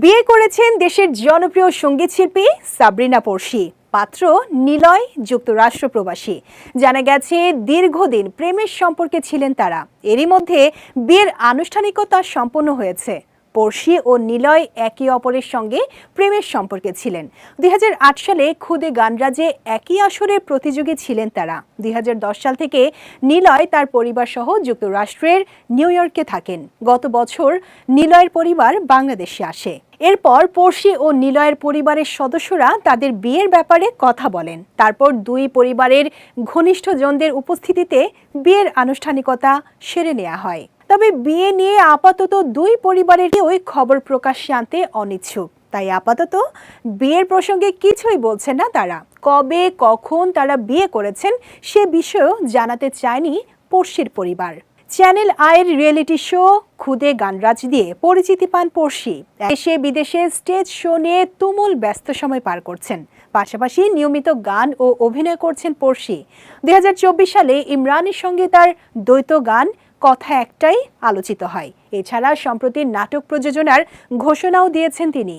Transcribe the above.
বিয়ে করেছেন দেশের জনপ্রিয় সংগীত শিল্পী সাবরিনা পড়শি, পাত্র নিলয়, যুক্তরাষ্ট্র প্রবাসী। জানা গেছে, দীর্ঘদিন প্রেমের সম্পর্কে ছিলেন তারা। এরই মধ্যে বিয়ের আনুষ্ঠানিকতা সম্পন্ন হয়েছে। পড়শি ও নিলয় একে অপরের সঙ্গে প্রেমের সম্পর্কে ছিলেন। দুই হাজার আট সালে খুদে গানরাজে একই আসরের প্রতিযোগী ছিলেন তারা। দুই হাজার দশ সাল থেকে নিলয় তার পরিবার সহ যুক্তরাষ্ট্রের নিউ ইয়র্কে থাকেন। গত বছর নিলয়ের পরিবার বাংলাদেশে আসে। এরপর পড়শি ও নিলয়ের পরিবারের সদস্যরা তাদের বিয়ের ব্যাপারে কথা বলেন। তারপর দুই পরিবারের ঘনিষ্ঠজনদের উপস্থিতিতে বিয়ের আনুষ্ঠানিকতা সেরে নেওয়া হয়। তবে বিয়ে নিয়ে আপাতত দুই পরিবারের কেউই খবর প্রকাশ্যে আনতে অনিচ্ছুক। তাই আপাতত বিয়ের প্রসঙ্গে কিছুই বলছেন না তারা। কবে, কখন তারা বিয়ে করেছেন সে বিষয়েও জানাতে চায়নি পড়শির পরিবার। চ্যানেল আয়ের রিয়েলিটি শো, খুদে গানরাজ দিয়ে পরিচিতি পান পড়শি। দেশে, বিদেশে স্টেজ শো নিয়ে তুমুল ব্যস্ত সময় পার করছেন। পাশাপাশি নিয়মিত গান ও অভিনয় করছেন পড়শি। দুই হাজার চব্বিশ সালে ইমরানের সঙ্গে তার দ্বৈত গান কথা একটাই আলোচিত হয়। এছাড়া সম্প্রতি নাটক প্রযোজনার ঘোষণাও দিয়েছেন তিনি।